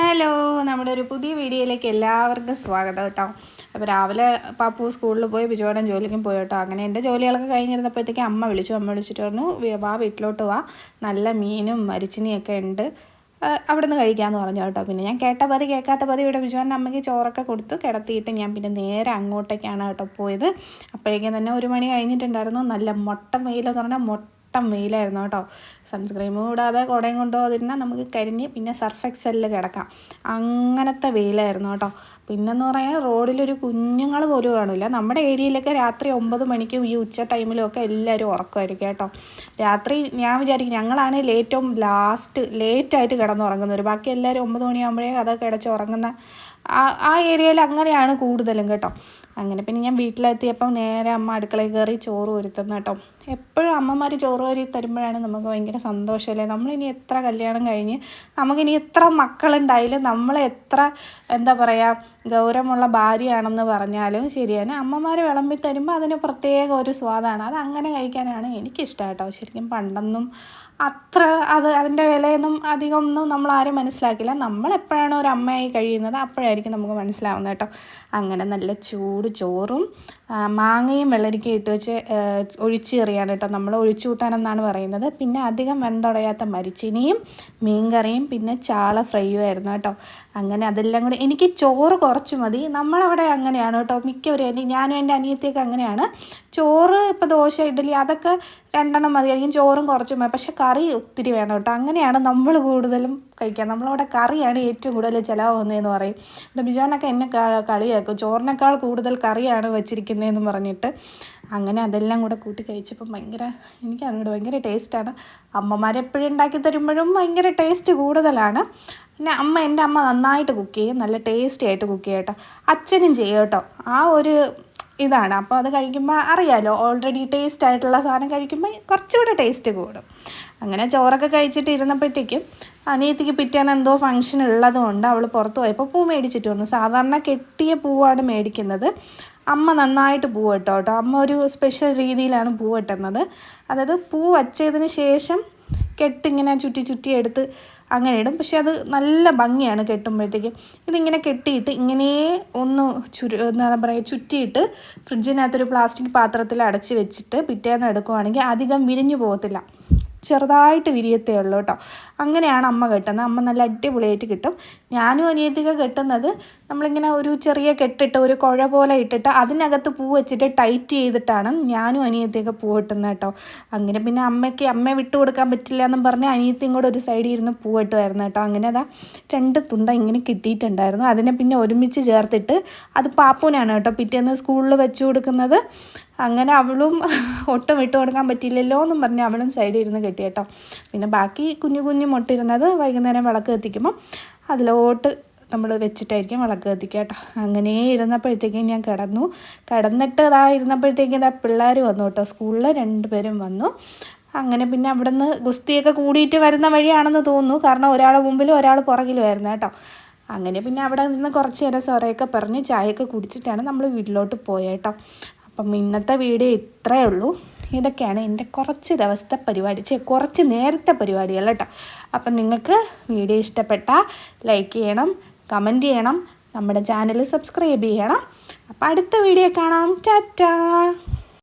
Hello നമ്മുടെ ഒരു പുതിയ വീഡിയോയിലേക്ക് എല്ലാവർക്കും സ്വാഗതം കേട്ടോ. അപ്പോൾ രാവിലെ പാപ്പു സ്കൂളിൽ പോയി ബിജുവാടൻ ജോലിക്കും പോയി കേട്ടോ. അങ്ങനെ എന്റെ ജോലികളൊക്കെ കഴിഞ്ഞിരുന്നപ്പോഴത്തേക്ക് അമ്മ വിളിച്ചു അമ്മ വിളിച്ചിട്ട് പറഞ്ഞു വാ വീട്ടിലോട്ട് വാ. നല്ല മീനും മരിച്ചിനിയൊക്കെ ഉണ്ട്. അവിടെ നിന്ന് കഴിക്കാമെന്ന് പറഞ്ഞു കേട്ടോ. പിന്നെ ഞാൻ കേട്ട പതി കേൾക്കാത്ത പതി ഇവിടെ ബിജുവാന്റെ അമ്മയ്ക്ക് ചോറൊക്കെ കൊടുത്തു കിടത്തിയിട്ട് ഞാൻ പിന്നെ നേരെ അങ്ങോട്ടേക്കാണ് കേട്ടോ പോയത്. അപ്പോഴേക്കും തന്നെ ഒരു മണി കഴിഞ്ഞിട്ടുണ്ടായിരുന്നു. നല്ല മുട്ട മെയിലെന്ന് പറഞ്ഞാൽ മൊട്ട ഒട്ടം വെയിലായിരുന്നു കേട്ടോ. സൺസ്ക്രീം കൂടാതെ കുടയും കൊണ്ടുപോകാതിരുന്നാൽ നമുക്ക് കരിഞ്ഞ് പിന്നെ സർഫ് എക്സലിൽ കിടക്കാം. അങ്ങനത്തെ വെയിലായിരുന്നു കേട്ടോ. പിന്നെന്ന് പറയാൻ റോഡിലൊരു കുഞ്ഞുങ്ങൾ പോലും കാണില്ല നമ്മുടെ ഏരിയയിലൊക്കെ രാത്രി ഒമ്പത് മണിക്കും ഈ ഉച്ച ടൈമിലും ഒക്കെ എല്ലാവരും ഉറക്കമായിരിക്കും കേട്ടോ. രാത്രി ഞാൻ വിചാരിക്കും ഞങ്ങളാണ് ഏറ്റവും ലാസ്റ്റ് ലേറ്റായിട്ട് കിടന്നുറങ്ങുന്നവർ ബാക്കി എല്ലാവരും ഒമ്പത് മണിയാകുമ്പോഴേ അതൊക്കെ കിടച്ച് ഉറങ്ങുന്ന ആ ഏരിയയിൽ അങ്ങനെയാണ് കൂടുതലും കേട്ടോ. അങ്ങനെ പിന്നെ ഞാൻ വീട്ടിലെത്തിയപ്പം നേരെ അമ്മ അടുക്കളയിൽ കയറി ചോറ് ഒരുത്തുന്നു കേട്ടോ. എപ്പോഴും അമ്മമാർ ചോറ് വരി തരുമ്പോഴാണ് നമുക്ക് ഭയങ്കര സന്തോഷമല്ലേ? നമ്മളിനി എത്ര കല്യാണം കഴിഞ്ഞ് നമുക്കിനി എത്ര മക്കളുണ്ടായാലും നമ്മളെ എത്ര എന്താ പറയുക ഗൗരവമുള്ള ഭാര്യയാണെന്ന് പറഞ്ഞാലും ശരിയാണ്. അമ്മമാർ വിളമ്പി തരുമ്പോൾ അതിന് പ്രത്യേക ഒരു സ്വാദാണ്. അത് അങ്ങനെ കഴിക്കാനാണ് എനിക്കിഷ്ടം കേട്ടോ. ശരിക്കും പണ്ടൊന്നും അത്ര അത് അതിന്റെ വിലയൊന്നും അധികം ഒന്നും നമ്മൾ മനസ്സിലാക്കില്ല. നമ്മൾ എപ്പോഴാണ് ഒരു അമ്മയായി കഴിയുന്നത് അപ്പോഴായിരിക്കും നമുക്ക് മനസ്സിലാവുന്നത് കേട്ടോ. അങ്ങനെ നല്ല ചൂട് ചോറും മാങ്ങയും വെള്ളരിക്കയും ഇട്ട് വെച്ച് ഒഴിച്ചു കറിയാണ് കേട്ടോ നമ്മൾ ഒഴിച്ചു കൂട്ടാനെന്നാണ് പറയുന്നത്. പിന്നെ അധികം വെന്തുടയാത്ത മരിച്ചിനിയും മീൻകറിയും പിന്നെ ചാള ഫ്രൈയും ആയിരുന്നു കേട്ടോ. അങ്ങനെ അതെല്ലാം കൂടി എനിക്ക് ചോറ് കുറച്ച് മതി. നമ്മളവിടെ അങ്ങനെയാണ് കേട്ടോ. മിക്കവരും ഞാനും എന്റെ അനിയത്തിയൊക്കെ അങ്ങനെയാണ്. ചോറ് ഇപ്പോൾ ദോശ ഇഡ്ഡലി അതൊക്കെ രണ്ടെണ്ണം മതിയായിരിക്കും. ചോറും കുറച്ച് മതി. പക്ഷെ കറി ഒത്തിരി വേണം കേട്ടോ. അങ്ങനെയാണ് നമ്മൾ കൂടുതലും കഴിക്കുക. നമ്മളവിടെ കറിയാണ് ഏറ്റവും കൂടുതൽ ചിലവാകുന്നതെന്ന് പറയും. ഇവിടെ ബിജോനൊക്കെ എന്നെ കളിയാക്കും ചോറിനേക്കാൾ കൂടുതൽ കറിയാണ് വെച്ചിരിക്കുന്നതെന്ന് പറഞ്ഞിട്ട് അങ്ങനെ അതെല്ലാം കൂടെ കൂട്ടി കഴിച്ചപ്പം ഭയങ്കര എനിക്ക് അങ്ങോട്ട് ഭയങ്കര ടേസ്റ്റാണ് അമ്മമാരെപ്പോഴും ഉണ്ടാക്കി തരുമ്പോഴും ഭയങ്കര ടേസ്റ്റ് കൂടുതലാണ്. പിന്നെ അമ്മ എന്റെ അമ്മ നന്നായിട്ട് കുക്ക് ചെയ്യും. നല്ല ടേസ്റ്റി ആയിട്ട് കുക്ക് ചെയ്യട്ടോ അച്ഛനും ചെയ്യും കേട്ടോ. ആ ഒരു ഇതാണ്. അപ്പോൾ അത് കഴിക്കുമ്പോൾ അറിയാമല്ലോ ഓൾറെഡി ടേസ്റ്റ് ആയിട്ടുള്ള സാധനം കഴിക്കുമ്പോൾ കുറച്ചുകൂടെ ടേസ്റ്റ് കൂടും. അങ്ങനെ ചോറൊക്കെ കഴിച്ചിട്ട് ഇരുന്നപ്പോഴത്തേക്കും അനിയത്തിക്ക് പിറ്റേന്ന് എന്തോ ഫംഗ്ഷൻ ഉള്ളതുകൊണ്ട് അവൾ പുറത്ത് പോയപ്പോൾ പൂ മേടിച്ചിട്ട് വന്നു. സാധാരണ കെട്ടിയ പൂവാണ് മേടിക്കുന്നത്. അമ്മ നന്നായിട്ട് പൂ വെട്ടോ കേട്ടോ അമ്മ ഒരു സ്പെഷ്യൽ രീതിയിലാണ് പൂ വെട്ടുന്നത്. അതായത് പൂ വച്ചതിന് ശേഷം കെട്ടിങ്ങനെ ചുറ്റി ചുറ്റി എടുത്ത് അങ്ങനെ ഇടും. പക്ഷെ അത് നല്ല ഭംഗിയാണ് കെട്ടുമ്പോഴത്തേക്കും. ഇതിങ്ങനെ കെട്ടിയിട്ട് ഇങ്ങനെ ഒന്ന് ചുരു എന്താ പറയുക ചുറ്റിയിട്ട് ഫ്രിഡ്ജിനകത്തൊരു പ്ലാസ്റ്റിക് പാത്രത്തിൽ അടച്ച് വെച്ചിട്ട് പിറ്റേന്ന് എടുക്കുവാണെങ്കിൽ അധികം വിരിഞ്ഞു പോകത്തില്ല. ചെറുതായിട്ട് വിരിയത്തേ ഉള്ളൂ കേട്ടോ. അങ്ങനെയാണ് അമ്മ കെട്ടുന്നത്. അമ്മ നല്ല അടിപൊളിയായിട്ട് കിട്ടും. ഞാനും അനിയത്തിക്ക് കെട്ടുന്നത് നമ്മളിങ്ങനെ ഒരു ചെറിയ കെട്ടിട്ട് ഒരു കുഴ പോലെ ഇട്ടിട്ട് അതിനകത്ത് പൂ വെച്ചിട്ട് ടൈറ്റ് ചെയ്തിട്ടാണ് ഞാനും അനിയത്തിയൊക്കെ പൂ കെട്ടുന്നത് കേട്ടോ. അങ്ങനെ പിന്നെ അമ്മയ്ക്ക് അമ്മയെ വിട്ടു കൊടുക്കാൻ പറ്റില്ല എന്നും പറഞ്ഞ് അനിയത്തിയും കൂടെ ഒരു സൈഡിൽ ഇരുന്ന് പൂ കെട്ടുമായിരുന്നു കേട്ടോ. അങ്ങനെ അതാ രണ്ട് തുണ്ട ഇങ്ങനെ കിട്ടിയിട്ടുണ്ടായിരുന്നു. അതിനെ പിന്നെ ഒരുമിച്ച് ചേർത്തിട്ട് അത് പാപ്പൂനാണ് കേട്ടോ പിറ്റേന്ന് സ്കൂളിൽ വെച്ച് കൊടുക്കുന്നത്. അങ്ങനെ അവളും ഒട്ടും വിട്ടു കൊടുക്കാൻ പറ്റിയില്ലല്ലോ എന്നും പറഞ്ഞ് അവളും സൈഡിൽ ഇരുന്ന് കെട്ടി കേട്ടോ. പിന്നെ ബാക്കി കുഞ്ഞു കുഞ്ഞു മുട്ടിരുന്നത് വൈകുന്നേരം വിളക്ക് കത്തിക്കുമ്പോൾ അതിലോട്ട് നമ്മൾ വെച്ചിട്ടായിരിക്കും വിളക്ക് കത്തിക്കുക കേട്ടോ. അങ്ങനെ ഇരുന്നപ്പോഴത്തേക്കും ഞാൻ കിടന്നു. കിടന്നിട്ട് ഇതാ ഇരുന്നപ്പോഴത്തേക്കും ഇതാ പിള്ളേർ വന്നു കേട്ടോ. സ്കൂളിൽ രണ്ടുപേരും വന്നു. അങ്ങനെ പിന്നെ അവിടെ നിന്ന് ഗുസ്തിയൊക്കെ കൂടിയിട്ട് വരുന്ന വഴിയാണെന്ന് തോന്നുന്നു. കാരണം ഒരാൾ മുമ്പിലും ഒരാൾ പുറകിലും ആയിരുന്നു കേട്ടോ. അങ്ങനെ പിന്നെ അവിടെ നിന്ന് കുറച്ച് നേരം സൊറയൊക്കെ പറഞ്ഞ് ചായയൊക്കെ കുടിച്ചിട്ടാണ് നമ്മൾ വീട്ടിലോട്ട് പോയേട്ടോ അപ്പം ഇന്നത്തെ വീഡിയോ ഇത്രയേ ഉള്ളൂ. ഇതൊക്കെയാണ് എന്റെ കുറച്ച് ദിവസത്തെ പരിപാടി ചെ കുറച്ച് നേരത്തെ പരിപാടികൾ കേട്ടോ. അപ്പം നിങ്ങൾക്ക് വീഡിയോ ഇഷ്ടപ്പെട്ടാൽ ലൈക്ക് ചെയ്യണം കമന്റ് ചെയ്യണം നമ്മുടെ ചാനൽ സബ്സ്ക്രൈബ് ചെയ്യണം. അപ്പം അടുത്ത വീഡിയോ കാണാം. ടാറ്റാ!